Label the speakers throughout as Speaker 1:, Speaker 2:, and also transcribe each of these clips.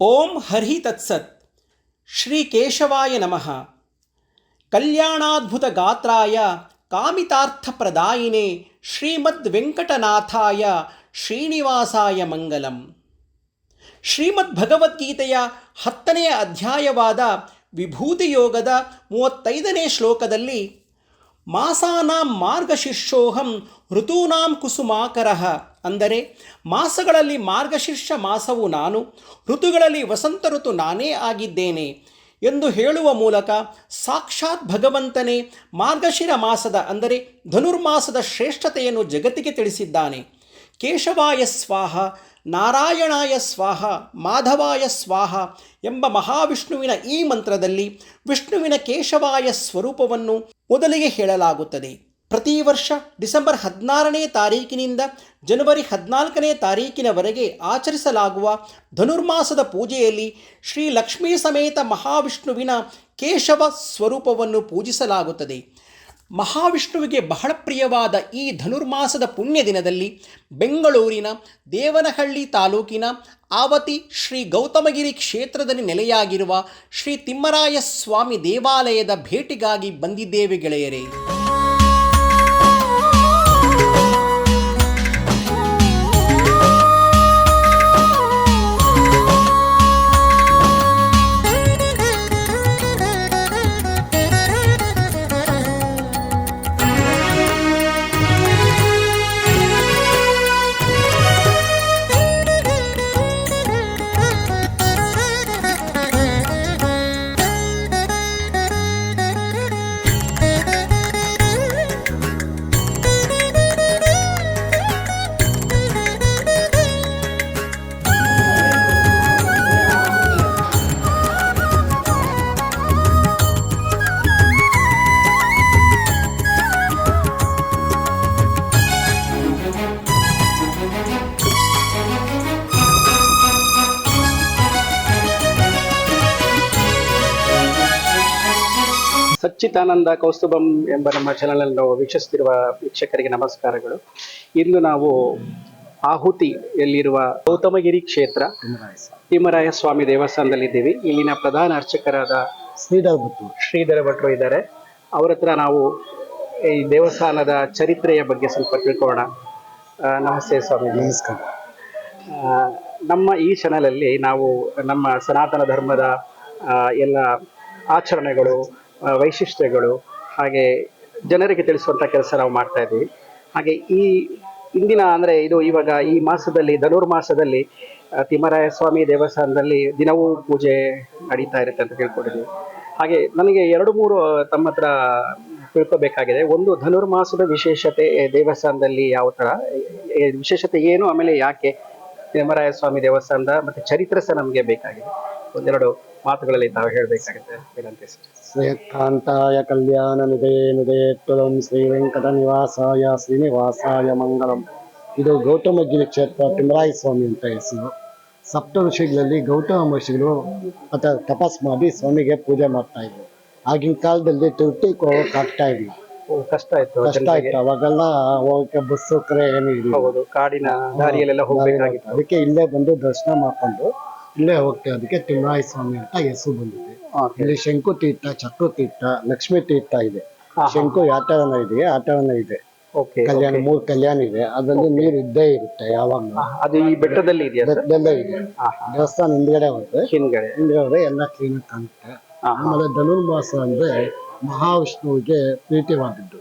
Speaker 1: ಓಂ ಹರಿ ತತ್ಸತ್. ಶ್ರೀ ಕೇಶವಾಯ ನಮಃ. ಕಲ್ಯಾಣಾದ್ಭುತ ಗಾತ್ರಾಯ ಕಾಮಿತಾರ್ಥಪ್ರದಾಯಿನೇ ಶ್ರೀಮದ್ ವೆಂಕಟನಾಥಾಯ ಶ್ರೀನಿವಾಸಾಯ ಮಂಗಲಂ. ಶ್ರೀಮದ್ ಭಗವದ್ಗೀತೆಯ ಹತ್ತನೆಯ ಅಧ್ಯಾಯವಾದ ವಿಭೂತಿ ಯೋಗದ ಮೂವತ್ತೈದನೇ ಶ್ಲೋಕದಲ್ಲಿ ಮಾಸಾನಾಂ ಮಾರ್ಗಶಿರ್ಷೋಹಂ ಋತೂನಾಂ ಕುಸುಮಾಕರಃ ಅಂದರೆ ಮಾಸಗಳಲ್ಲಿ ಮಾರ್ಗಶೀರ್ಷ ಮಾಸವು ನಾನು, ಋತುಗಳಲ್ಲಿ ವಸಂತ ಋತು ನಾನೇ ಆಗಿದ್ದೇನೆ ಎಂದು ಹೇಳುವ ಮೂಲಕ ಸಾಕ್ಷಾತ್ ಭಗವಂತನೇ ಮಾರ್ಗಶಿರ ಮಾಸದ ಅಂದರೆ ಧನುರ್ಮಾಸದ ಶ್ರೇಷ್ಠತೆಯನ್ನು ಜಗತ್ತಿಗೆ ತಿಳಿಸಿದ್ದಾನೆ. ಕೇಶವಾಯ ಸ್ವಾಹ, ನಾರಾಯಣಾಯ ಸ್ವಾಹ, ಮಾಧವಾಯ ಸ್ವಾಹ ಎಂಬ ಮಹಾವಿಷ್ಣುವಿನ ಈ ಮಂತ್ರದಲ್ಲಿ ವಿಷ್ಣುವಿನ ಕೇಶವಾಯ ಸ್ವರೂಪವನ್ನು ಮೊದಲಿಗೆ ಹೇಳಲಾಗುತ್ತದೆ. ಪ್ರತಿ ವರ್ಷ ಡಿಸೆಂಬರ್ ಹದಿನಾರನೇ ತಾರೀಕಿನಿಂದ ಜನವರಿ ಹದಿನಾಲ್ಕನೇ ತಾರೀಕಿನವರೆಗೆ ಆಚರಿಸಲಾಗುವ ಧನುರ್ಮಾಸದ ಪೂಜೆಯಲ್ಲಿ ಶ್ರೀ ಲಕ್ಷ್ಮೀ ಸಮೇತ ಮಹಾವಿಷ್ಣುವಿನ ಕೇಶವ ಸ್ವರೂಪವನ್ನು ಪೂಜಿಸಲಾಗುತ್ತದೆ. ಮಹಾವಿಷ್ಣುವಿಗೆ ಬಹಳ ಪ್ರಿಯವಾದ ಈ ಧನುರ್ಮಾಸದ ಪುಣ್ಯ ದಿನದಲ್ಲಿ ಬೆಂಗಳೂರಿನ ದೇವನಹಳ್ಳಿ ತಾಲೂಕಿನ ಆವತಿ ಶ್ರೀ ಗೌತಮಗಿರಿ ಕ್ಷೇತ್ರದಲ್ಲಿ ನೆಲೆಯಾಗಿರುವ ಶ್ರೀ ತಿಮ್ಮರಾಯ ಸ್ವಾಮಿ ದೇವಾಲಯದ ಭೇಟಿಗಾಗಿ ಬಂದಿದ್ದೇವೆ ಗೆಳೆಯರೇ.
Speaker 2: ಸಚ್ಚಿದಾನಂದ ಕೌಸ್ತುಭಂ ಎಂಬ ನಮ್ಮ ಚಾನಲ್ ನಾವು ವೀಕ್ಷಿಸುತ್ತಿರುವ ವೀಕ್ಷಕರಿಗೆ ನಮಸ್ಕಾರಗಳು. ಇಂದು ನಾವು ಆಹುತಿಯಲ್ಲಿರುವ ಗೌತಮಗಿರಿ ಕ್ಷೇತ್ರ ತಿಮ್ಮರಾಯ ಸ್ವಾಮಿ ದೇವಸ್ಥಾನದಲ್ಲಿದ್ದೀವಿ. ಇಲ್ಲಿನ ಪ್ರಧಾನ ಅರ್ಚಕರಾದ
Speaker 3: ಶ್ರೀಧರ ಭಟ್ರು.
Speaker 2: ಶ್ರೀಧರ ಭಟ್ರು ಇದ್ದಾರೆ. ಅವರ ಹತ್ರ ನಾವು ಈ ದೇವಸ್ಥಾನದ ಚರಿತ್ರೆಯ ಬಗ್ಗೆ ಸ್ವಲ್ಪ ತಿಳ್ಕೊಳ್ಳೋಣ. ಆ, ನಮಸ್ತೆ ಸ್ವಾಮಿ.
Speaker 3: ನಮಸ್ಕಾರ.
Speaker 2: ಆ, ನಮ್ಮ ಈ ಚಾನಲಲ್ಲಿ ನಾವು ನಮ್ಮ ಸನಾತನ ಧರ್ಮದ ಆ, ಎಲ್ಲ ಆಚರಣೆಗಳು ವೈಶಿಷ್ಟ್ಯಗಳು, ಹಾಗೆ ಜನರಿಗೆ ತಿಳಿಸುವಂಥ ಕೆಲಸ ನಾವು ಮಾಡ್ತಾ ಇದ್ದೀವಿ. ಹಾಗೆ ಈ ಇಂದಿನ ಅಂದರೆ ಇದು ಇವಾಗ ಈ ಮಾಸದಲ್ಲಿ ಧನುರ್ಮಾಸದಲ್ಲಿ ತಿಮ್ಮರಾಯ ಸ್ವಾಮಿ ದೇವಸ್ಥಾನದಲ್ಲಿ ದಿನವೂ ಪೂಜೆ ನಡೀತಾ ಇರುತ್ತೆ ಅಂತ ತಿಳ್ಕೊಂಡಿದ್ದೀವಿ. ಹಾಗೆ ನನಗೆ ಎರಡು ಮೂರು ತಮ್ಮ ಹತ್ರ ತಿಳ್ಕೊಬೇಕಾಗಿದೆ. ಒಂದು ಧನುರ್ಮಾಸದ ವಿಶೇಷತೆ ದೇವಸ್ಥಾನದಲ್ಲಿ ಯಾವ ಥರ ವಿಶೇಷತೆ ಏನು, ಆಮೇಲೆ ಯಾಕೆ ತಿಮ್ಮರಾಯ ಸ್ವಾಮಿ ದೇವಸ್ಥಾನದ ಮತ್ತು ಚರಿತ್ರೆ ಸಹ ನಮಗೆ ಬೇಕಾಗಿದೆ. ಒಂದೆರಡು ಮಾತುಗಳಲ್ಲಿ ತಾವು ಹೇಳಬೇಕಾಗುತ್ತೆ. ವಿನಂತಿ
Speaker 3: ಶ್ರೇಯಕಾಂತಾಯ ಕಲ್ಯಾಣ ನಿಧೇ ನಿಧೇ ತುಲಂ ಶ್ರೀ ವೆಂಕಟ ನಿವಾಸಾಯ ಶ್ರೀನಿವಾಸಾಯ ಮಂಗಳಂ ಇದು ಗೌತಮ ಗಿರಿ ಕ್ಷೇತ್ರ ತಿಮ್ಮರಾಯ ಸ್ವಾಮಿ ಅಂತ ಹೆಸರು. ಸಪ್ತ ಋಷಿಗಳಲ್ಲಿ ಗೌತಮ ಮಹರ್ಷಿಗಳು ಮತ್ತೆ ತಪಸ್ ಮಾಡಿ ಸ್ವಾಮಿಗೆ ಪೂಜೆ ಮಾಡ್ತಾ ಇದ್ರು. ಆಗಿನ ಕಾಲದಲ್ಲಿ ತುರ್ತಿ ಹೋಗಕ್ ಆಗ್ತಾ ಇರ್ಲಿಲ್ಲ
Speaker 2: ಓ, ಕಷ್ಟ ಆಯ್ತು
Speaker 3: ಕಷ್ಟ. ಆಯ್ತು. ಅವಾಗೆಲ್ಲ ಹೋಗಕ್ಕೆ ಬಸ್ಸು ಕರೆ ಏನು
Speaker 2: ಕಾಡಿನ ದಾರಿಯಲ್ಲೆಲ್ಲ ಹೋಗ್ಬೇಕಾಗಿತ್ತು.
Speaker 3: ಅದಕ್ಕೆ ಇಲ್ಲೇ ಬಂದು ದರ್ಶನ ಮಾಡ್ಕೊಂಡು ಇಲ್ಲೇ ಹೋಗ್ತೇವೆ ಅದಕ್ಕೆ ತಿಮ್ಮರಾಯ ಸ್ವಾಮಿ ಅಂತ ಹೆಸರು ಬಂದಿದೆ. ಇಲ್ಲಿ ಶಂಕು ತೀರ್ಥ ಚಕ್ರ ತೀರ್ಥ ಲಕ್ಷ್ಮೀ ತೀರ್ಥ ಇದೆ. ಶಂಕು ಯಾತವನ ಇದೆ? ಆಟವನ ಇದೆ. ಕಲ್ಯಾಣ ಮೂರ್ ಕಲ್ಯಾಣ ಇದೆ. ಅದರಲ್ಲಿ ನೀರು ಇದ್ದೇ ಇರುತ್ತೆ ಯಾವಾಗ
Speaker 2: ಅದು ಈ ಬೆಟ್ಟದಲ್ಲಿ
Speaker 3: ಇದೆ.
Speaker 2: ಹಾ.
Speaker 3: ದೇವಸ್ಥಾನ ಹಿಂದ್ಗಡೆ ಹೋದ್ರೆ
Speaker 2: ಹಿಂದ್ಗಡೆ.
Speaker 3: ಹಿಂದ್ಗಡೆ ಎಲ್ಲ ಕ್ಲೀನ್ ಕಾಣುತ್ತೆ. ಆಮೇಲೆ ಧನುರ್ಮಾಸ ಅಂದ್ರೆ ಮಹಾವಿಷ್ಣುವಿಗೆ ಪ್ರೀತಿವಾದದ್ದು.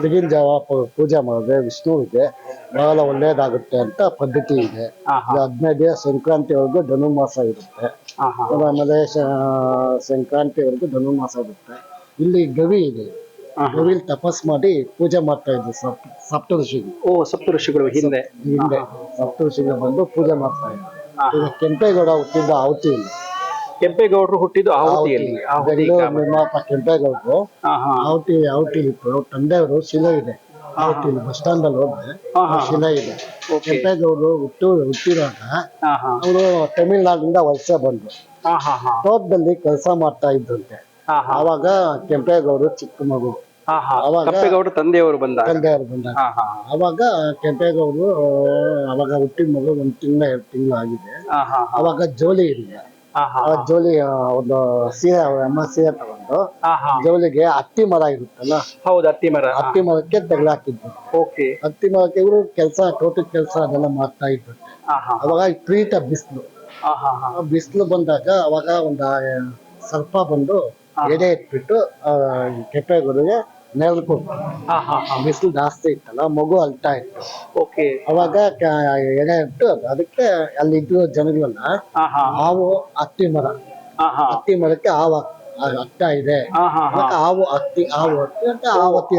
Speaker 3: ಬೆಳಗಿನ ಜಾವ ಪೂ- ಪೂಜೆ ಮಾಡಿದ್ರೆ ವಿಷ್ಣುವಿಗೆ ಬಹಳ ಒಳ್ಳೇದಾಗುತ್ತೆ ಅಂತ ಪದ್ಧತಿ ಇದೆ. ಇದು ಹದಿನೈದು ದಿವಸ ಸಂಕ್ರಾಂತಿವರೆಗೂ ಧನುರ್ಮಾಸ ಇರುತ್ತೆ. ಆಮೇಲೆ ಶ- ಸಂಕ್ರಾಂತಿವರೆಗೂ ಧನುರ್ಮಾಸ ಇರುತ್ತೆ. ಇಲ್ಲಿ ಗವಿ ಇದೆ. ಗವಿಲಿ ತಪಸ್ ಮಾಡಿ ಪೂಜೆ ಮಾಡ್ತಾ ಇದ್ರು ಸಪ್ ಸಪ್ತ ಋಷಿಗೆ
Speaker 2: ಓ ಸಪ್ತ ಋಷಿಗಳು ಹಿಂದೆ.
Speaker 3: ಹಿಂದೆ. ಸಪ್ತ ಋಷಿಗಳು ಬಂದು ಪೂಜೆ ಮಾಡ್ತಾ ಇದ್ರು. ಈಗ ಕೆಂಪೇಗೌಡ ಹುಟ್ಟಿದ್ದ ಆವತಿ ಇಲ್ಲಿ
Speaker 2: ಕೆಂಪೇಗೌಡರು ಹುಟ್ಟಿದ್ದು ಆಹುತಿಯಲ್ಲಿ ಆಹುತಿ
Speaker 3: ಬೆಂಗಳೂರು
Speaker 2: ಗ್ರಾಮ.
Speaker 3: ನಿರ್ಮಾಪ ಕೆಂಪೇಗೌಡರು
Speaker 2: ಹಾ,
Speaker 3: ಇತ್ತು ಅವ್ರ ತಂದೆಯವರು ಶಿಲೆ ಇದೆ ಆವತಿ ಬಸ್ ಸ್ಟ್ಯಾಂಡ್ ಅಲ್ಲಿ ಹೋದ್ರೆ
Speaker 2: ಹಾ, ಹಾ.
Speaker 3: ಶಿಲೆ ಇದೆ ಕೆಂಪೇಗೌಡರು ಹುಟ್ಟು ಹುಟ್ಟಿದಾಗ
Speaker 2: ಹಾ, ಹಾ.
Speaker 3: ಅವರು ತಮಿಳ್ನಾಡಿಂದ ವಲಸೆ ಬಂದ್ರು
Speaker 2: ಹಾ, ಹಾ, ಹಾ.
Speaker 3: ತೋಟದಲ್ಲಿ ಕೆಲಸ ಮಾಡ್ತಾ ಇದ್ದಂತೆ
Speaker 2: ಅವಾಗ ಹಾ.
Speaker 3: ಆವಾಗ ಕೆಂಪೇಗೌಡರು ಚಿಕ್ಕ ಮಗು
Speaker 2: ಹಾ, ಹಾ.
Speaker 3: ಅವಾಗ-
Speaker 2: ಕೆಂಪೇಗೌಡರು ತಂದೆಯವರು ಬಂದಾಗ
Speaker 3: ತಂದೆಯವರು ಬಂದಾಗ
Speaker 2: ಹಾ, ಹಾ.
Speaker 3: ಅವಾಗ ಕೆಂಪೇಗೌಡರು ಅವಾಗ ಹುಟ್ಟಿದ ಮಗು ಒಂದ್ ತಿಂಗಳ ಎರಡು ತಿಂಗಳು ಆಗಿದೆ
Speaker 2: ಹಾ, ಹಾ.
Speaker 3: ಅವಾಗ ಜೋಲಿ ಆ ಜೋಲಿ ಒಂದು ಸೀರೆ ಅಮ್ಮ ಸೀರೆ ತಗೊಂಡು ಜೋಲಿಗೆ ಹತ್ತಿ ಮರ ಇರುತ್ತಲ್ಲ?
Speaker 2: ಹೌದು ಅತ್ತಿ ಮರ.
Speaker 3: ಹತ್ತಿ ಮರಕ್ಕೆ ತಗಲಾಕಿದ್ರು
Speaker 2: ಓಕೆ.
Speaker 3: ಹತ್ತಿ ಮರಕ್ಕೆ ಇವರು ಕೆಲಸ ತೋಟದ ಕೆಲಸ ಅದೆಲ್ಲ ಮಾಡ್ತಾ ಇದ್ರು. ಅವಾಗ ಪ್ರೀತ ಬಿಸಿಲು. ಬಿಸಿಲು ಬಂದಾಗ ಅವಾಗ ಒಂದು ಸರ್ಪ ಬಂದು ಎಡೆ ಇಟ್ಬಿಟ್ಟು ಆ, ನೆಲಕ್ಕೂ ಬಿಸಿಲು ಜಾಸ್ತಿ ಇತ್ತಲ್ಲ ಮಗು ಅಲ್ತಾ ಇತ್ತು.
Speaker 2: ಓಕೆ.
Speaker 3: ಅವಾಗ ಎಡೆ ಇಟ್ಟು ಅದಕ್ಕೆ
Speaker 2: ಅಲ್ಲಿದ್ದು ಜನಗಳನ್ನ
Speaker 3: ಹಾವು ಹತ್ತಿ ಮರ. ಹತ್ತಿ ಮರಕ್ಕೆ ಹಾವು ಹತ್ತ ಇದೆ.
Speaker 2: ಆ ಹಾ ಹಾ
Speaker 3: ಅದಕ್ಕೆ ಹತ್ತಿ ಅಂತ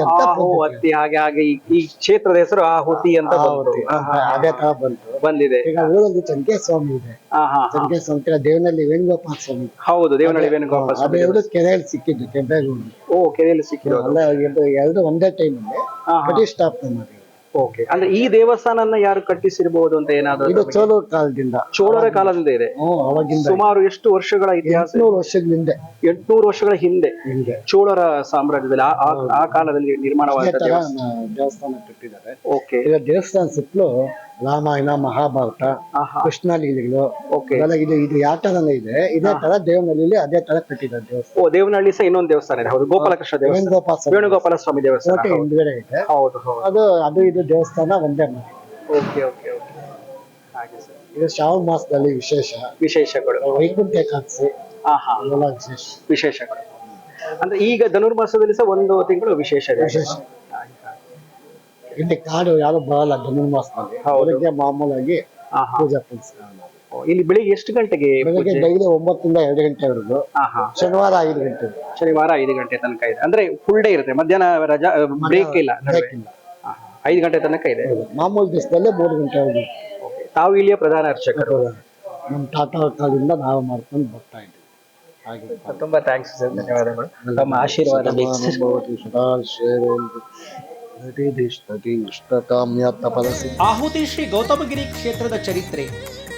Speaker 3: ಅಂತ
Speaker 2: ಆಹು. ಅತ್ತಿ ಹಾಗೆ ಹಾಗೆ ಈ- ಈ ಕ್ಷೇತ್ರದ ಹೆಸರು ಆಹುತಿ ಅಂತ ಬಂತು.
Speaker 3: ಅದೇ ತರ ಬಂತು.
Speaker 2: ಬಂದಿದೆ.
Speaker 3: ಈಗ ಊರಲ್ಲಿ ಚಂಕೆ ಸ್ವಾಮಿ ಇದೆ.
Speaker 2: ಹಾ ಹಾ ಹಾ.
Speaker 3: ಚಂಕೆ ಸ್ವಾಮಿ ದೇವನಲ್ಲಿ ವೇಣುಗೋಪಾಲ ಸ್ವಾಮಿ.
Speaker 2: ಹೌದು ದೇವನಹಳ್ಳಿ ವೇಣುಗೋಪಾಲ ಸ್ವಾಮಿ.
Speaker 3: ಎರಡು ಕೆರೆಯಲ್ಲಿ ಸಿಕ್ಕಿದ್ದು ಕೆಂಪೇಗೌಡ
Speaker 2: ಓ ಕೆರೆಯಲ್ಲಿ ಸಿಕ್ಕಿರೋದು.
Speaker 3: ಅಲ್ಲ ಎರಡು ಎರಡು ಒಂದೇ ಟೈಮ್. ಪ್ರತಿಷ್ಠಾಪನೆ ಮಾಡಿ
Speaker 2: ಓಕೆ ಅಂದ್ರೆ ಈ ದೇವಸ್ಥಾನನ ಯಾರು ಕಟ್ಟಿಸಿರ್ಬಹುದು ಅಂತ ಏನಾದ್ರು
Speaker 3: ಇದು ಚೋಳೂರ್ ಕಾಲದಿಂದ.
Speaker 2: ಚೋಳರ ಕಾಲದಿಂದ ಇದೆ.
Speaker 3: ಹ್ಮ್ ಅವಾಗಿಂದ.
Speaker 2: ಸುಮಾರು ಎಷ್ಟು ವರ್ಷಗಳ ಇತಿಹಾಸ
Speaker 3: ಎಂಟ್ನೂರು ವರ್ಷಗಳ ಹಿಂದೆ
Speaker 2: ಎಂಟ್ನೂರು ವರ್ಷಗಳ ಹಿಂದೆ.
Speaker 3: ಹಿಂದೆ.
Speaker 2: ಚೋಳರ ಸಾಮ್ರಾಜ್ಯದಲ್ಲಿ ಆ- ಆ- ಆ ಕಾಲದಲ್ಲಿ
Speaker 3: ಇದೇ
Speaker 2: ನಿರ್ಮಾಣವಾದ
Speaker 3: ತರ ನ- ದೇವಸ್ಥಾನ ಕಟ್ಟಿದ್ದಾರೆ.
Speaker 2: ಓಕೆ
Speaker 3: ಈಗ ದೇವಸ್ಥಾನ ಸುತ್ತಲೂ ರಾಮಾಯಣ ಮಹಾಭಾರತ
Speaker 2: ಆಹಾ.
Speaker 3: ಕೃಷ್ಣ ಲೀಲೆಗಳು ಇದು ಇದು ಯಾವ ತರನೇ ಇದೆ ಇದೇ ತರ ದೇವನಹಳ್ಳಿಲಿ ಅದೇ ತರ ಕಟ್ಟಿದ್ದಾರೆ ದೇವಸ್ಥಾನ.
Speaker 2: ಓ ದೇವನಹಳ್ಳಿ ಸಹ ಇನ್ನೊಂದು ದೇವಸ್ಥಾನ ಇದೆ. ಹೌದು ಗೋಪಾಲಕೃಷ್ಣ ದೇವಸ್ಥಾನ.
Speaker 3: ವೇಣುಗೋಪಾಲ ಸ್ವಾಮಿ
Speaker 2: ವೇಣುಗೋಪಾಲ ಸ್ವಾಮಿ ದೇವಸ್ಥಾನ.
Speaker 3: ಕೋಟೆ ಹಿಂದ್ಗಡೆ ಇದೆ.
Speaker 2: ಹೌದು ಹೌದು.
Speaker 3: ಅದು ಅದು ಇದು ದೇವಸ್ಥಾನ ಒಂದೇ ಮನೆ.
Speaker 2: Okay okay okay. ಹಾಗೆ ಸರ್.
Speaker 3: ಇದು ಶ್ರಾವಣ ಮಾಸದಲ್ಲಿ ವಿಶೇಷ.
Speaker 2: ವಿಶೇಷಗಳು.
Speaker 3: ವೈಕುಂಠ ಏಕಾದಶಿ.
Speaker 2: ಹಾ ಹಾ
Speaker 3: ಅದೆಲ್ಲ ವಿಶೇಷ.
Speaker 2: ವಿಶೇಷಗಳು. ಅಂದ್ರೆ ಈಗ ಧನುರ್ಮಾಸದಲ್ಲಿ ಸಹ ಒಂದು ತಿಂಗಳು ವಿಶೇಷ ಇದೆ.
Speaker 3: ವಿಶೇಷ. ಇಲ್ಲಿ ಕಾಡು ಯಾರು ಬರಲ್ಲ ಧನುರ್ಮಾಸದಲ್ಲಿ
Speaker 2: ಹೌದು.
Speaker 3: ಬೆಳಿಗ್ಗೆ ಮಾಮೂಲಾಗಿ
Speaker 2: ಹಾ ಹಾ
Speaker 3: ಪೂಜಾ. ಪುನಸ್ಕಾರ
Speaker 2: ಓ, ಇಲ್ಲಿ ಬೆಳಿಗ್ಗೆ ಎಷ್ಟು ಗಂಟೆಗೆ
Speaker 3: ಬೆಳಿಗ್ಗೆ
Speaker 2: ಪೂಜೆ?
Speaker 3: ಡೈಲಿ ಒಂಬತ್ತರಿಂದ ಎರಡು ಗಂಟೆವರೆಗೂ
Speaker 2: ಹಾ ಹಾ
Speaker 3: ಶನಿವಾರ ಐದು ಗಂಟೆ.
Speaker 2: ಶನಿವಾರ ಐದು ಗಂಟೆ ತನಕ ಇದೆ. ಅಂದ್ರೆ ಫುಲ್ ಡೇ ಇರುತ್ತೆ. ಮಧ್ಯಾಹ್ನ ರಜಾ ಬ್ರೇಕ್ ಇಲ್ಲ ನಡುವೆ.
Speaker 3: ಬ್ರೇಕ್ ಇಲ್ಲ.
Speaker 2: ಹಾ, ಹಾ. ಐದು ಗಂಟೆ ತನಕ ಇದೆ?
Speaker 3: ಮಾಮೂಲಿ ದಿವಸದಲ್ಲೇ ಮೂರು ಗಂಟೆ
Speaker 2: Okay. ತಾವು ಇಲ್ಲಿಯ ಪ್ರಧಾನ ಅರ್ಚಕರು.
Speaker 3: ನಮ್ಮ ತಾತ ಅವ್ರ ಕಾಲದಿಂದ ನಾವು ಮಾಡ್ಕೊಂಡು ಬರ್ತಾ ಇದ್ದೀವಿ. ಹಾಗೆ.
Speaker 2: ತುಂಬಾ ಥ್ಯಾಂಕ್ಸ್ ಸರ್. ಧನ್ಯವಾದಗಳು. ತಮ್ಮ ಆಶೀರ್ವಾದ
Speaker 3: ಸದಾ
Speaker 1: ಆಹುತಿ ಶ್ರೀ ಗೌತಮಗಿರಿ ಕ್ಷೇತ್ರದ ಚರಿತ್ರೆ.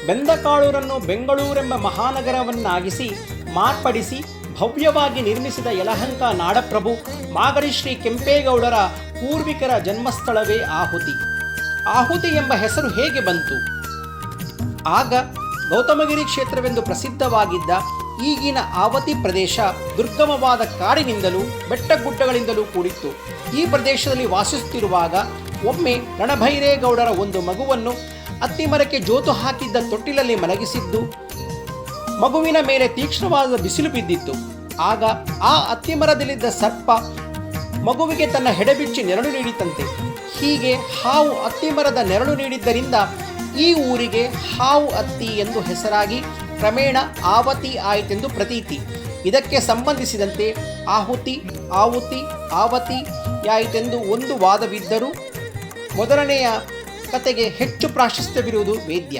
Speaker 1: ಬೆಂದಕಾಳೂರನ್ನು ಬೆಂಗಳೂರೆಂಬ ಮಹಾನಗರವನ್ನಾಗಿಸಿ ಮಾರ್ಪಡಿಸಿ ಭವ್ಯವಾಗಿ ನಿರ್ಮಿಸಿದ ಯಲಹಂಕ ನಾಡಪ್ರಭು ಮಾಗಡಿ ಶ್ರೀ ಕೆಂಪೇಗೌಡರ ಪೂರ್ವಿಕರ ಜನ್ಮಸ್ಥಳವೇ ಆಹುತಿ. ಆಹುತಿ ಎಂಬ ಹೆಸರು ಹೇಗೆ ಬಂತು? ಆಗ ಗೌತಮಗಿರಿ ಕ್ಷೇತ್ರವೆಂದು ಪ್ರಸಿದ್ಧವಾಗಿದ್ದ ಈಗಿನ ಆವತಿ ಪ್ರದೇಶ ದುರ್ಗಮವಾದ ಕಾಡಿನಿಂದಲೂ ಬೆಟ್ಟಗುಡ್ಡಗಳಿಂದಲೂ ಕೂಡಿತ್ತು. ಈ ಪ್ರದೇಶದಲ್ಲಿ ವಾಸಿಸುತ್ತಿರುವಾಗ ಒಮ್ಮೆ ರಣಭೈರೇಗೌಡರ ಒಂದು ಮಗುವನ್ನು ಅತ್ತಿಮರಕ್ಕೆ ಜೋತು ಹಾಕಿದ್ದ ತೊಟ್ಟಿಲಲ್ಲಿ ಮಲಗಿಸಿದ್ದು ಮಗುವಿನ ಮೇಲೆ ತೀಕ್ಷ್ಣವಾದ ಬಿಸಿಲು ಬಿದ್ದಿತ್ತು. ಆಗ ಆ ಅತ್ತಿಮರದಲ್ಲಿದ್ದ ಸರ್ಪ ಮಗುವಿಗೆ ತನ್ನ ಹೆಡೆಬಿಚ್ಚಿ ನೆರಳು ನೀಡಿತಂತೆ. ಹೀಗೆ ಹಾವು ಅತ್ತಿಮರದ ನೆರಳು ನೀಡಿದ್ದರಿಂದ ಈ ಊರಿಗೆ ಹಾವು ಅತ್ತಿ ಎಂದು ಹೆಸರಾಗಿ ಕ್ರಮೇಣ ಆವತಿ ಆಯಿತೆಂದು ಪ್ರತೀತಿ. ಇದಕ್ಕೆ ಸಂಬಂಧಿಸಿದಂತೆ ಆಹುತಿ ಆಹುತಿ ಆವತಿ ಯಾಯಿತೆಂದು ಒಂದು ವಾದವಿದ್ದರೂ ಮೊದಲನೆಯ ಕತೆಗೆ ಹೆಚ್ಚು ಪ್ರಾಶಸ್ತ್ಯವಿರುವುದು ವೇದ್ಯ.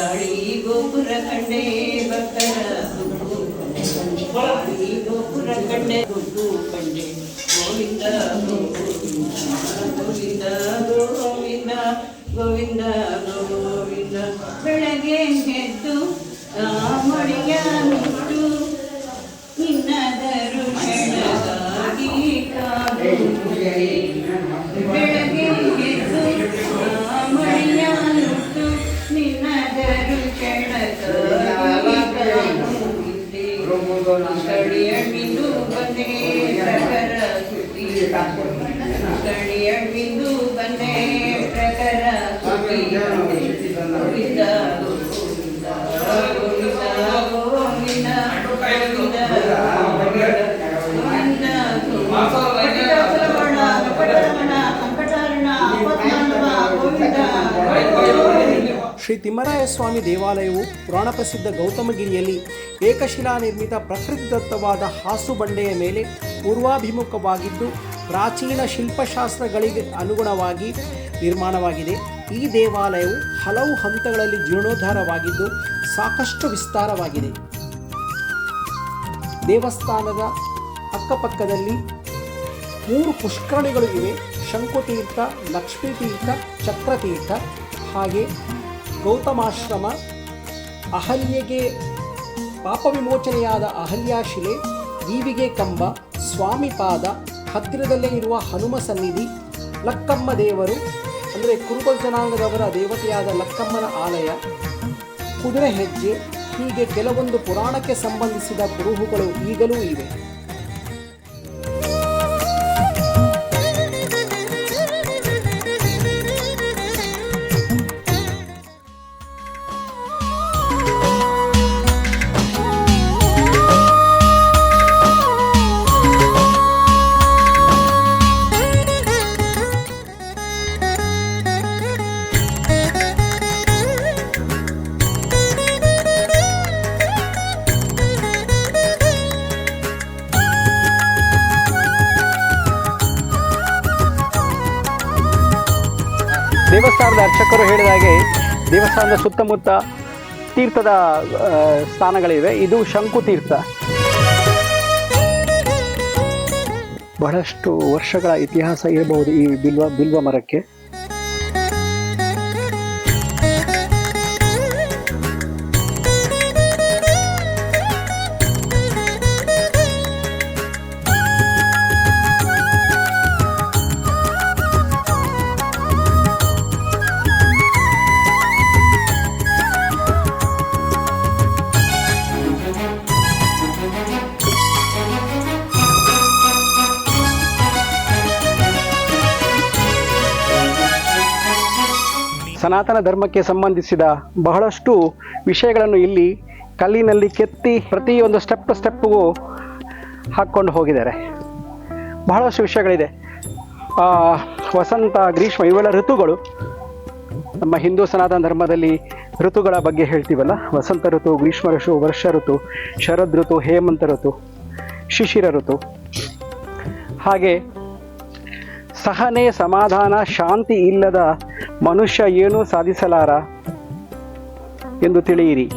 Speaker 4: ಗಾಳಿ ಗೋಪುರ ಕಂಡೆ ಭಕ್ತರ ಗಾಳಿ ಗೋಪುರ ಕಂಡೆ ಗುಡ್ಡು ಕಂಡೆ ಗೋವಿಂದ ಗೋವಿಂದ ಗೋವಿಂದ ಗೋವಿಂದ ಗೋವಿಂದ
Speaker 1: ಶ್ರೀ ತಿಮ್ಮರಾಯಸ್ವಾಮಿ ದೇವಾಲಯವು ಪುರಾಣ ಪ್ರಸಿದ್ಧ ಗೌತಮಗಿರಿಯಲ್ಲಿ ಏಕಶಿಲಾ ನಿರ್ಮಿತ ಪ್ರಕೃತಿದತ್ತವಾದ ಹಾಸು ಬಂಡೆಯ ಮೇಲೆ ಪೂರ್ವಾಭಿಮುಖವಾಗಿದ್ದು ಪ್ರಾಚೀನ ಶಿಲ್ಪಶಾಸ್ತ್ರಗಳಿಗೆ ಅನುಗುಣವಾಗಿ ನಿರ್ಮಾಣವಾಗಿದೆ. ಈ ದೇವಾಲಯವು ಹಲವು ಹಂತಗಳಲ್ಲಿ ಜೀರ್ಣೋದ್ಧಾರವಾಗಿದ್ದು ಸಾಕಷ್ಟು ವಿಸ್ತಾರವಾಗಿದೆ. ದೇವಸ್ಥಾನದ ಅಕ್ಕಪಕ್ಕದಲ್ಲಿ ಮೂರು ಪುಷ್ಕರಣಿಗಳು ಇವೆ. ಶಂಕುತೀರ್ಥ, ಲಕ್ಷ್ಮೀತೀರ್ಥ, ಚಕ್ರತೀರ್ಥ ಹಾಗೆ ಗೌತಮಾಶ್ರಮ, ಅಹಲ್ಯೆಗೆ ಪಾಪ ವಿಮೋಚನೆಯಾದ ಅಹಲ್ಯಾಶಿಲೆ, ದೀವಿಗೆ ಕಂಬ ಸ್ವಾಮಿ ಪಾದ ಹತ್ತಿರದಲ್ಲೇ ಇರುವ ಹನುಮ ಸನ್ನಿಧಿ, ಲಕ್ಕಮ್ಮ ದೇವರು, ಅಂದರೆ ಕುರುಬ ಜನಾಂಗದವರ ದೇವತೆಯಾದ ಲಕ್ಕಮ್ಮನ ಆಲಯ, ಕುದುರೆ ಹೆಜ್ಜೆ, ಹೀಗೆ ಕೆಲವೊಂದು ಪುರಾಣಕ್ಕೆ ಸಂಬಂಧಿಸಿದ ಕುರುಹುಗಳು ಈಗಲೂ ಇವೆ.
Speaker 2: ದೇವಸ್ಥಾನದ ಅರ್ಚಕರು ಹೇಳಿದ ಹಾಗೆ ದೇವಸ್ಥಾನದ ಸುತ್ತಮುತ್ತ ತೀರ್ಥದ ಸ್ಥಾನಗಳಿವೆ. ಇದು ಶಂಕು ತೀರ್ಥ. ಬಹಳಷ್ಟು ವರ್ಷಗಳ ಇತಿಹಾಸ ಇರಬಹುದು ಈ ಬಿಲ್ವ ಬಿಲ್ವ ಮರಕ್ಕೆ. ಸನಾತನ ಧರ್ಮಕ್ಕೆ ಸಂಬಂಧಿಸಿದ ಬಹಳಷ್ಟು ವಿಷಯಗಳನ್ನು ಇಲ್ಲಿ ಕಲ್ಲಿನಲ್ಲಿ ಕೆತ್ತಿ ಪ್ರತಿಯೊಂದು ಸ್ಟೆಪ್ ಸ್ಟೆಪ್ಗೂ ಹಾಕ್ಕೊಂಡು ಹೋಗಿದ್ದಾರೆ. ಬಹಳಷ್ಟು ವಿಷಯಗಳಿದೆ. ವಸಂತ, ಗ್ರೀಷ್ಮ ಇವೆಲ್ಲ ಋತುಗಳು. ನಮ್ಮ ಹಿಂದೂ ಸನಾತನ ಧರ್ಮದಲ್ಲಿ ಋತುಗಳ ಬಗ್ಗೆ ಹೇಳ್ತೀವಲ್ಲ? ವಸಂತ ಋತು, ಗ್ರೀಷ್ಮ ಋತು, ವರ್ಷ ಋತು, ಶರದ್ ಋತು, ಹೇಮಂತ ಋತು, ಶಿಶಿರ ಋತು. ಹಾಗೆ ಸಹನೆ, ಸಮಾಧಾನ, ಶಾಂತಿ ಇಲ್ಲದ ಮನುಷ್ಯ ಏನೂ ಸಾಧಿಸಲಾರ ಎಂದು ತಿಳಿಯಿರಿ.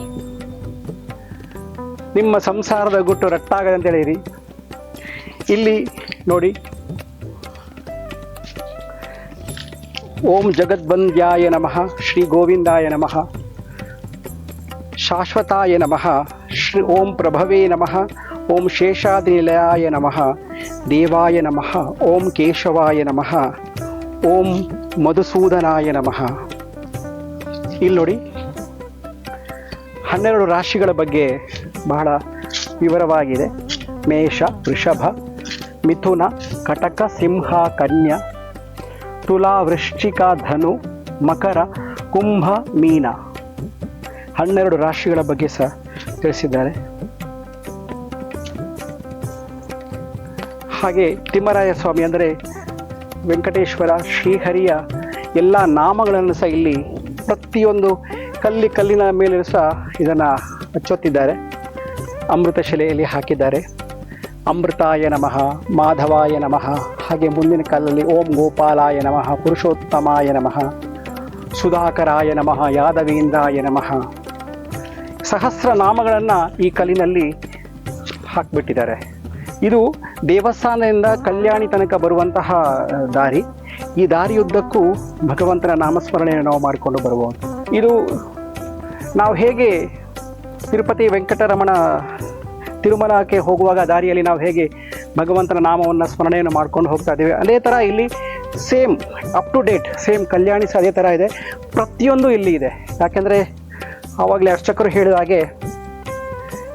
Speaker 2: ನಿಮ್ಮ ಸಂಸಾರದ ಗುಟ್ಟು ರಟ್ಟಾಗದಂತ ಹೇಳಿರಿ. ಇಲ್ಲಿ ನೋಡಿ. ಓಂ ಜಗದ್ಬಂದ್ಯಾಯ ನಮಃ, ಶ್ರೀ ಗೋವಿಂದಾಯ ನಮಃ, ಶಾಶ್ವತಾಯ ನಮಃ, ಶ್ರೀ ಓಂ ಪ್ರಭವೇ ನಮಃ, ಓಂ ಶೇಷಾದ್ರಿನಿಲಯಾಯ ನಮಃ, ದೇವಾಯ ನಮಃ, ಓಂ ಕೇಶವಾಯ ನಮಃ. ಓಂ ಮಧುಸೂದನಾಯ ನಮಃ. ಇಲ್ಲಿ ನೋಡಿ, ಹನ್ನೆರಡು ರಾಶಿಗಳ ಬಗ್ಗೆ ಬಹಳ ವಿವರವಾಗಿದೆ. ಮೇಷ, ವೃಷಭ, ಮಿಥುನ, ಕಟಕ, ಸಿಂಹ, ಕನ್ಯಾ, ತುಲಾ, ವೃಶ್ಚಿಕ, ಧನು, ಮಕರ, ಕುಂಭ, ಮೀನ. ಹನ್ನೆರಡು ರಾಶಿಗಳ ಬಗ್ಗೆ ಸಹ ತಿಳಿಸಿದ್ದಾರೆ. ಹಾಗೆ ತಿಮ್ಮರಾಯ ಸ್ವಾಮಿ ಅಂದರೆ ವೆಂಕಟೇಶ್ವರ ಶ್ರೀಹರಿಯ ಎಲ್ಲ ನಾಮಗಳನ್ನು ಸಹ ಇಲ್ಲಿ ಪ್ರತಿಯೊಂದು ಕಲ್ಲಿ ಕಲ್ಲಿನ ಮೇಲೆ ಸಹ ಇದನ್ನು ಹಚ್ಚೊತ್ತಿದ್ದಾರೆ. ಅಮೃತ ಶಿಲೆಯಲ್ಲಿ ಹಾಕಿದ್ದಾರೆ. ಅಮೃತಾಯ ನಮಃ, ಮಾಧವಾಯ ನಮಃ, ಹಾಗೆ ಮುಂದಿನ ಕಾಲದಲ್ಲಿ ಓಂ ಗೋಪಾಲಾಯ ನಮಃ, ಪುರುಷೋತ್ತಮಾಯ ನಮಃ, ಸುಧಾಕರಾಯ ನಮಃ, ಯಾದವೇಂದ್ರಾಯ ನಮಃ. ಸಹಸ್ರ ನಾಮಗಳನ್ನು ಈ ಕಲ್ಲಿನಲ್ಲಿ ಹಾಕಿಬಿಟ್ಟಿದ್ದಾರೆ. ಇದು ದೇವಸ್ಥಾನದಿಂದ ಕಲ್ಯಾಣಿ ತನಕ ಬರುವಂತಹ ದಾರಿ. ಈ ದಾರಿಯುದ್ದಕ್ಕೂ ಭಗವಂತನ ನಾಮಸ್ಮರಣೆಯನ್ನು ನಾವು ಮಾಡಿಕೊಂಡು ಬರಬಹುದು ಇದು ನಾವು ಹೇಗೆ ತಿರುಪತಿ ವೆಂಕಟರಮಣ ತಿರುಮಲಕ್ಕೆ ಹೋಗುವಾಗ ದಾರಿಯಲ್ಲಿ ನಾವು ಹೇಗೆ ಭಗವಂತನ ನಾಮವನ್ನು ಸ್ಮರಣೆಯನ್ನು ಮಾಡ್ಕೊಂಡು ಹೋಗ್ತಾ ಇದ್ದೀವಿ. ಅದೇ ಥರ ಇಲ್ಲಿ same up to date same ಕಲ್ಯಾಣಿ ಅದೇ ಥರ ಇದೆ. ಪ್ರತಿಯೊಂದು ಇಲ್ಲಿ ಇದೆ. ಯಾಕೆಂದರೆ ಆವಾಗಲೇ ಅರ್ಚಕರು ಹೇಳಿದ ಹಾಗೆ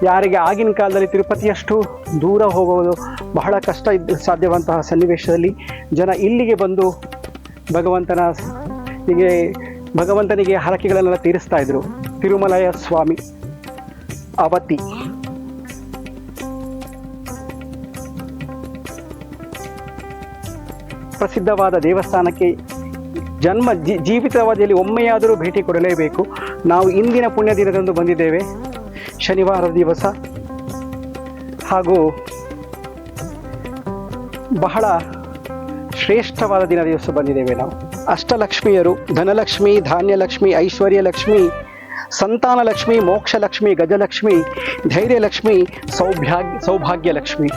Speaker 2: ಯಾರಿಗೆ ಆಗಿನ ಕಾಲದಲ್ಲಿ ತಿರುಪತಿಯಷ್ಟು ದೂರ ಹೋಗುವುದು ಬಹಳ ಕಷ್ಟ ಇದ್ದ ಸಾಧ್ಯವಂತಹ ಸನ್ನಿವೇಶದಲ್ಲಿ ಜನ ಇಲ್ಲಿಗೆ ಬಂದು ಭಗವಂತನ ಹೀಗೆ ಭಗವಂತನಿಗೆ ಹರಕೆಗಳನ್ನೆಲ್ಲ ತೀರಿಸ್ತಾ ಇದ್ರು. ತಿರುಮಲಯ ಸ್ವಾಮಿ, ಅವತಿ. ಪ್ರಸಿದ್ಧವಾದ ದೇವಸ್ಥಾನಕ್ಕೆ ಜನ್ಮ ಜೀವಿತಾವಧಿಯಲ್ಲಿ ಒಮ್ಮೆಯಾದರೂ ಭೇಟಿ ಕೊಡಲೇಬೇಕು. ನಾವು ಇಂದಿನ ಪುಣ್ಯ ದಿನದಂದು ಬಂದಿದ್ದೇವೆ. ಶನಿವಾರ ದಿವಸ ಹಾಗೂ ಬಹಳ ಶ್ರೇಷ್ಠವಾದ ದಿನ ದಿವಸ ಬಂದಿದ್ದೇವೆ ನಾವು. ಅಷ್ಟಲಕ್ಷ್ಮಿಯರು, ಧನಲಕ್ಷ್ಮಿ, ಧಾನ್ಯಲಕ್ಷ್ಮಿ, ಐಶ್ವರ್ಯಲಕ್ಷ್ಮಿ ಸಂತಾನ ಲಕ್ಷ್ಮಿ ಮೋಕ್ಷ ಲಕ್ಷ್ಮಿ ಗಜಲಕ್ಷ್ಮಿ, ಧೈರ್ಯಲಕ್ಷ್ಮಿ ಸೌಭಾಗ್ಯ ಸೌಭಾಗ್ಯಲಕ್ಷ್ಮಿ.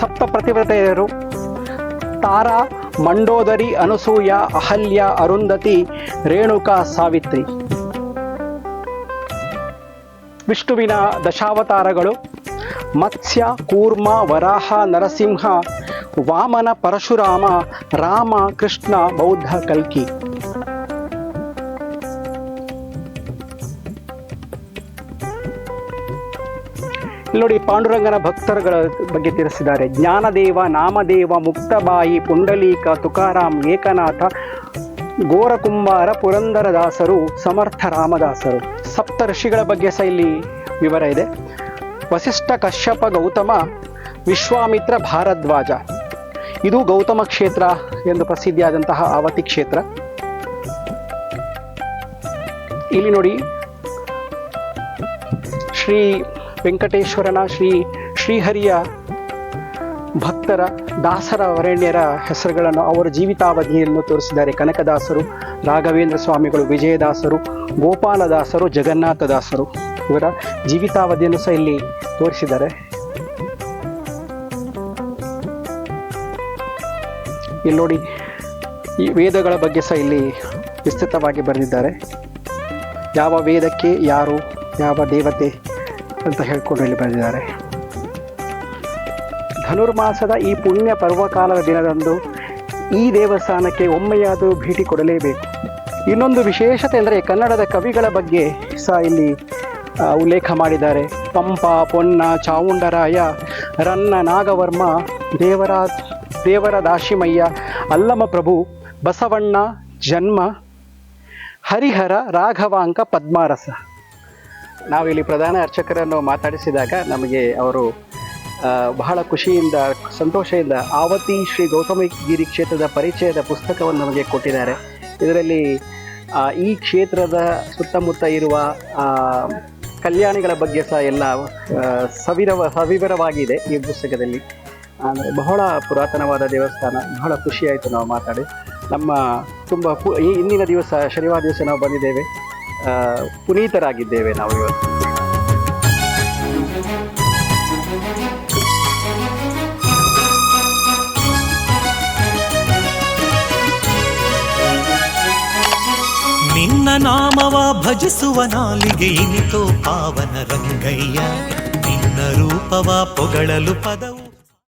Speaker 2: ಸಪ್ತ ಪ್ರತಿವ್ರತೆಯರು, ತಾರಾ ಮಂಡೋದರಿ ಅನಸೂಯ ಅಹಲ್ಯ ಅರುಂಧತಿ ರೇಣುಕಾ ಸಾವಿತ್ರಿ. ವಿಷ್ಣುವಿನ ದಶಾವತಾರಗಳು ಮತ್ಸ್ಯ, ಕೂರ್ಮ, ವರಾಹ, ನರಸಿಂಹ, ವಾಮನ ಪರಶುರಾಮ, ರಾಮ, ಕೃಷ್ಣ, ಬೌದ್ಧ, ಕಲ್ಕಿ. ಇಲ್ಲಿ ನೋಡಿ ಪಾಂಡುರಂಗನ ಭಕ್ತರುಗಳ ಬಗ್ಗೆ ತಿಳಿಸಿದ್ದಾರೆ. ಜ್ಞಾನದೇವ, ನಾಮದೇವ, ಮುಕ್ತಬಾಯಿ, ಪುಂಡಲೀಕ, ತುಕಾರಾಮ್, ಏಕನಾಥ ಗೋರಕುಂಬಾರ ಪುರಂದರದಾಸರು ಸಮರ್ಥ ರಾಮದಾಸರು. ಸಪ್ತ ಋಷಿಗಳ ಬಗ್ಗೆ ಸಹ ಇಲ್ಲಿ ವಿವರ ಇದೆ. ವಸಿಷ್ಠ ಕಶ್ಯಪ ಗೌತಮ, ವಿಶ್ವಾಮಿತ್ರ ಭಾರದ್ವಾಜ. ಇದು ಗೌತಮ ಕ್ಷೇತ್ರ ಎಂದು ಪ್ರಸಿದ್ಧಿಯಾದಂತಹ ಆವತಿ ಕ್ಷೇತ್ರ. ಇಲ್ಲಿ ನೋಡಿ ಶ್ರೀ ವೆಂಕಟೇಶ್ವರನ ಶ್ರೀ ಶ್ರೀಹರಿಯ ಭಕ್ತರ ದಾಸರ ವರಣ್ಯರ ಹೆಸರುಗಳನ್ನು ಅವರ ಜೀವಿತಾವಧಿಯನ್ನು ತೋರಿಸಿದ್ದಾರೆ. ಕನಕದಾಸರು, ರಾಘವೇಂದ್ರ ಸ್ವಾಮಿಗಳು, ವಿಜಯದಾಸರು, ಗೋಪಾಲದಾಸರು, ಜಗನ್ನಾಥದಾಸರು ಇವರ ಜೀವಿತಾವಧಿಯನ್ನು ಸಹ ಇಲ್ಲಿ ತೋರಿಸಿದ್ದಾರೆ. ಇಲ್ಲಿ ನೋಡಿ, ಈ ವೇದಗಳ ಬಗ್ಗೆ ಸಹ ಇಲ್ಲಿ ವಿಸ್ತೃತವಾಗಿ ಬರೆದಿದ್ದಾರೆ. ಯಾವ ವೇದಕ್ಕೆ ಯಾರು, ಯಾವ ದೇವತೆ ಅಂತ ಹೇಳ್ಕೊಂಡು ಇಲ್ಲಿ ಬರೆದಿದ್ದಾರೆ ಧನುರ್ಮಾಸದ ಈ ಪುಣ್ಯ ಪರ್ವಕಾಲದ ದಿನದಂದು ಈ ದೇವಸ್ಥಾನಕ್ಕೆ ಒಮ್ಮೆಯಾದರೂ ಭೇಟಿ ಕೊಡಲೇಬೇಕು. ಇನ್ನೊಂದು ವಿಶೇಷತೆ ಅಂದರೆ ಕನ್ನಡದ ಕವಿಗಳ ಬಗ್ಗೆ ಸಹ ಇಲ್ಲಿ ಉಲ್ಲೇಖ ಮಾಡಿದ್ದಾರೆ. ಪಂಪ, ಪೊನ್ನ ಚಾವುಂಡರಾಯ ರನ್ನ, ನಾಗವರ್ಮ, ದೇವರ ದೇವರ ದಾಶಿಮಯ್ಯ ಅಲ್ಲಮ ಪ್ರಭು, ಬಸವಣ್ಣ, ಜನ್ಮ, ಹರಿಹರ, ರಾಘವಾಂಕ, ಪದ್ಮಾರಸ. ನಾವಿಲ್ಲಿ ಪ್ರಧಾನ ಅರ್ಚಕರನ್ನು ಮಾತಾಡಿಸಿದಾಗ ನಮಗೆ ಅವರು ಬಹಳ ಖುಷಿಯಿಂದ, ಸಂತೋಷದಿಂದ ಆವತಿ ಶ್ರೀ ಗೌತಮಗಿರಿ ಕ್ಷೇತ್ರದ ಪರಿಚಯದ ಪುಸ್ತಕವನ್ನು ನಮಗೆ ಕೊಟ್ಟಿದ್ದಾರೆ. ಇದರಲ್ಲಿ ಈ ಕ್ಷೇತ್ರದ ಸುತ್ತಮುತ್ತ ಇರುವ ಕಲ್ಯಾಣಿಗಳ ಬಗ್ಗೆ ಸಹ ಎಲ್ಲ ಸವಿರವ, ಸವಿವರವಾಗಿದೆ ಈ ಪುಸ್ತಕದಲ್ಲಿ. ಅಂದರೆ ಬಹಳ ಪುರಾತನವಾದ ದೇವಸ್ಥಾನ, ಬಹಳ ಖುಷಿಯಾಯಿತು ನಾವು ಮಾತಾಡಿ. ನಮ್ಮ ತುಂಬ ಈ, ಇಂದಿನ ದಿವಸ, ಶನಿವಾರ ದಿವಸ ನಾವು ಬಂದಿದ್ದೇವೆ. ಪುನೀತರಾಗಿದ್ದೇವೆ ನಾವು ಇವತ್ತು.
Speaker 5: ನಿನ್ನ ನಾಮವ ಭಜಿಸುವ ನಾಲಿಗೆ ಇನಿತೋ ಪಾವನ ರಂಗಯ್ಯ. ನಿನ್ನ ರೂಪವ ಪೊಗಳಲು ಪದವು.